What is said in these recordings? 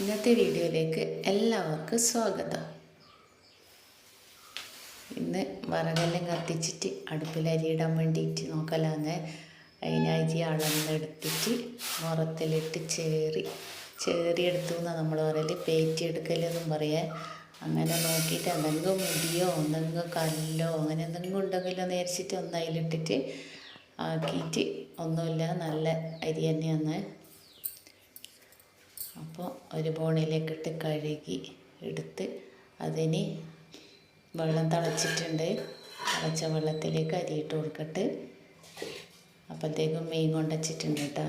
ഇന്നത്തെ വീഡിയോയിലേക്ക് എല്ലാവർക്കും സ്വാഗതം. ഇന്ന് വറകെല്ലാം കത്തിച്ചിട്ട് അടുപ്പിൽ അരിയിടാൻ വേണ്ടിയിട്ട് നോക്കലാന്ന്. അതിന് അരി അളന്നെടുത്തിട്ട് ഉറത്തിലിട്ട് ചേറി ചേറി എടുത്തു എന്നാണ് നമ്മൾ പറയൽ പേറ്റി എടുക്കലെന്നും പറയാൻ അങ്ങനെ നോക്കിയിട്ട് എന്തെങ്കിലും മുടിയോ എന്തെങ്കിലും കല്ലോ അങ്ങനെ എന്തെങ്കിലും ഉണ്ടെങ്കിലോ നേരിച്ചിട്ട് ഒന്ന് അതിലിട്ടിട്ട് ആക്കിയിട്ട് ഒന്നുമില്ല. നല്ല അരി തന്നെയാണ്. അപ്പോൾ ഒരു ബോണിലേക്കിട്ട് കഴുകി എടുത്ത് അതിന് വെള്ളം തിളച്ചിട്ടുണ്ട്. തിളച്ച വെള്ളത്തിലേക്ക് അരിയിട്ട് കൊടുക്കട്ട് അപ്പോഴത്തേക്കും മീൻ കൊണ്ടുവച്ചിട്ടുണ്ട് കേട്ടോ.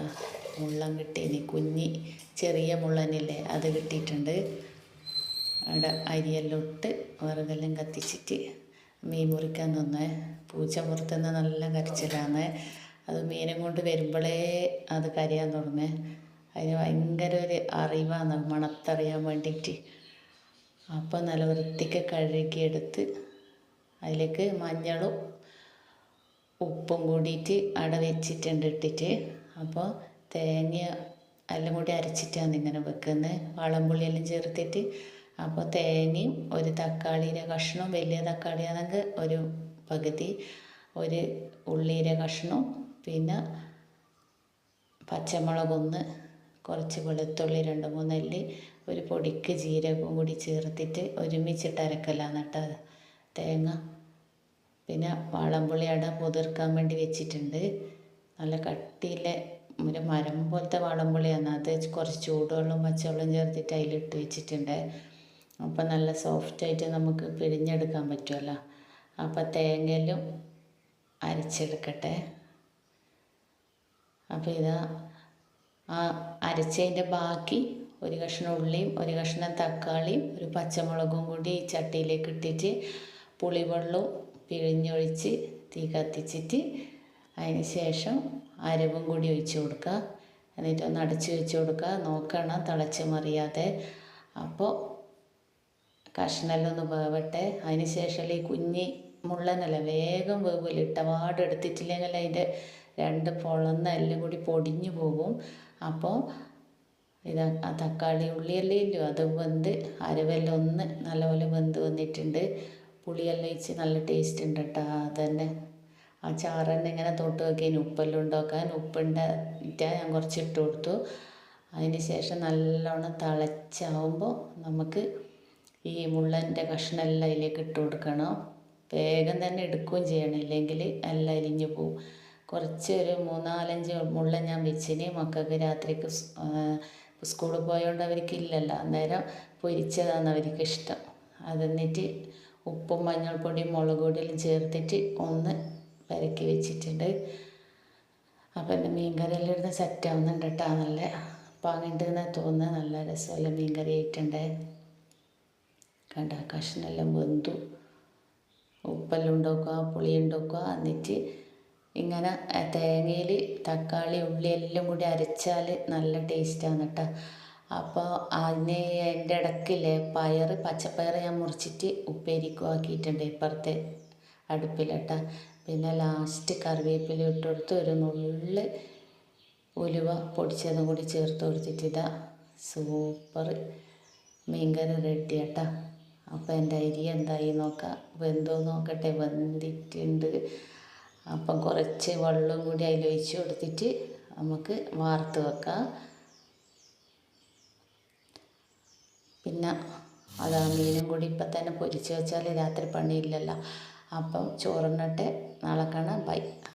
മുള്ളൻ കിട്ടിയതിന് കുഞ്ഞി ചെറിയ മുള്ളനില്ലേ അത് കിട്ടിയിട്ടുണ്ട്. അവിടെ അരിയെല്ലാം ഇട്ട് വിറകെല്ലാം കത്തിച്ചിട്ട് മീൻ മുറിക്കാൻ തന്നേ പൂച്ച മുറുത്തുന്ന നല്ല കരച്ചിലാണ്. അത് മീനും കൊണ്ട് വരുമ്പോഴേ അത് കരയാൻ തുടങ്ങേ അതിന് ഭയങ്കര ഒരു അറിവാണ് മണത്തറിയാൻ വേണ്ടിയിട്ട്. അപ്പോൾ നല്ല വൃത്തിക്ക് കഴുകിയെടുത്ത് അതിലേക്ക് മഞ്ഞളും ഉപ്പും കൂടിയിട്ട് അട വെച്ചിട്ടുണ്ട് ഇട്ടിട്ട്. അപ്പോൾ തേങ്ങ എല്ലാം കൂടി അരച്ചിട്ടാണ് ഇങ്ങനെ വെക്കുന്നത് എല്ലാം ചേർത്തിട്ട് അപ്പോൾ തേങ്ങയും ഒരു തക്കാളിയുടെ കഷ്ണവും വലിയ തക്കാളിയാണെങ്കിൽ ഒരു പകുതി ഒരു ഉള്ളിയുടെ കഷ്ണവും പിന്നെ പച്ചമുളകൊന്ന് കുറച്ച് വെളുത്തുള്ളി രണ്ട് മൂന്നല്ലി ഒരു പൊടിക്ക് ജീരകവും കൂടി ചേർത്തിട്ട് ഒരുമിച്ചിട്ട് അരക്കലാണ് കേട്ടോ തേങ്ങ. പിന്നെ വാളംപുളിയട പുതിർക്കാൻ വേണ്ടി വെച്ചിട്ടുണ്ട്. നല്ല കട്ടിയിലെ ഒരു മരം പോലത്തെ വാളംപുളിയാണ്. അത് കുറച്ച് ചൂടുവെള്ളം പച്ചവെള്ളം ചേർത്തിട്ട് അതിലിട്ട് വെച്ചിട്ടുണ്ട്. അപ്പം നല്ല സോഫ്റ്റായിട്ട് നമുക്ക് പിഴിഞ്ഞെടുക്കാൻ പറ്റുമല്ലോ. അപ്പം തേങ്ങയിലും അരച്ചെടുക്കട്ടെ. അപ്പോൾ ഇതാ ആ അരച്ചതിന്റെ ബാക്കി ഒരു കഷ്ണം ഉള്ളിയും ഒരു കഷ്ണം തക്കാളിയും ഒരു പച്ചമുളകും കൂടി ഈ ചട്ടിയിലേക്ക് ഇട്ടിട്ട് പുളിവെള്ളവും പിഴിഞ്ഞൊഴിച്ച് തീ കത്തിച്ചിട്ട് അതിന് ശേഷം അരവും കൂടി ഒഴിച്ചു കൊടുക്കുക. എന്നിട്ട് ഒന്ന് അടച്ചു വെച്ച് കൊടുക്കുക. നോക്കണം തിളച്ച് മറിയാതെ. അപ്പോൾ കഷ്ണലൊന്ന് വേവട്ടെ. അതിന് ശേഷം ഈ കുഞ്ഞി മുള്ളനല്ല വേഗം വേവില്ല ഇട്ടപാട് എടുത്തിട്ടില്ലെങ്കിൽ അതിന്റെ രണ്ട് പൊളന്ന് എല്ലാം കൂടി പൊടിഞ്ഞു പോകും. അപ്പോൾ ഇത് ആ തക്കാളി ഉള്ളിയെല്ലാം ഇല്ലോ? അത് വെന്ത് അരവെല്ലാം ഒന്ന് നല്ലപോലെ വെന്ത് വന്നിട്ടുണ്ട്. പുളിയെല്ലാം ഒഴിച്ച് നല്ല ടേസ്റ്റ് ഉണ്ട് കേട്ടോ അതന്നെ. ആ ചാറ് തന്നെ ഇങ്ങനെ തൊട്ട് നോക്കിയതിന് ഉപ്പെല്ലാം ഉണ്ടാക്കാൻ ഉപ്പിന്റെ ഞാൻ കുറച്ച് ഇട്ട് കൊടുത്തു. അതിന് ശേഷം നല്ലോണം തിളച്ചാവുമ്പോൾ നമുക്ക് ഈ മുള്ളന്റെ കഷ്ണമെല്ലാം അതിലേക്ക് ഇട്ട് കൊടുക്കണം. വേഗം തന്നെ എടുക്കുകയും ചെയ്യണം. ഇല്ലെങ്കിൽ എല്ലാം അരിഞ്ഞു പോവും. കുറച്ച് ഒരു മൂന്നാലഞ്ച് മുള്ള ഞാൻ വെച്ചിന്. മക്കൾക്ക് രാത്രിക്ക് സ്കൂളിൽ പോയതുകൊണ്ട് അവർക്ക് ഇല്ലല്ലോ അന്നേരം പൊരിച്ചതാണ് അവർക്ക് ഇഷ്ടം അതെന്നിട്ട് ഉപ്പും മഞ്ഞൾപ്പൊടിയും മുളക് പൊടിയെല്ലാം ചേർത്തിട്ട് ഒന്ന് പെരക്കി വെച്ചിട്ടുണ്ട്. അപ്പോൾ എന്റെ മീൻകറിയെല്ലാം ഇടുന്ന സെറ്റ് ആവുന്നുണ്ട് കേട്ടോ നല്ല പാങ്ങിണ്ടെന്ന് തോന്നുന്നത് നല്ല രസമല്ല മീൻകറി ആയിട്ടുണ്ട്. കണ്ട? കഷ്ണെല്ലാം വെന്തു. ഉപ്പെല്ലാം ഉണ്ടാക്കുക പുളി ഉണ്ടാക്കുക എന്നിട്ട് ഇങ്ങനെ തേങ്ങയിൽ തക്കാളി ഉള്ളി എല്ലാം കൂടി അരച്ചാൽ നല്ല ടേസ്റ്റാണ് കേട്ടോ അപ്പോൾ അതിന് എന്റെ ഇടയ്ക്കില്ലേ പയർ പച്ചപ്പയർ ഞാൻ മുറിച്ചിട്ട് ഉപ്പേരിക്കും ആക്കിയിട്ടുണ്ട് ഇപ്പുറത്തെ അടുപ്പിലിട്ട പിന്നെ ലാസ്റ്റ് കറിവേപ്പില ഇട്ട് കൊടുത്ത് ഒരു നുള്ള് ഉലുവ പൊടിച്ചതും കൂടി ചേർത്ത് കൊടുത്തിട്ട് ഇതാ സൂപ്പർ മീൻകറി റെഡി കേട്ടോ അപ്പോൾ എന്റെ അരി എന്തായി നോക്കാം വെന്തോ നോക്കട്ടെ വെന്തിട്ടുണ്ട്. അപ്പം കുറച്ച് വെള്ളം കൂടി അതിലൊഴിച്ച് കൊടുത്തിട്ട് നമുക്ക് വാർത്ത് വെക്കാം. പിന്നെ അതാ മീനും കൂടി ഇപ്പം തന്നെ പൊരിച്ച് വെച്ചാൽ രാത്രി പണിയില്ലല്ലോ. അപ്പം ചോറുണ്ണട്ടെ നാളെ കാണാം. ബൈ.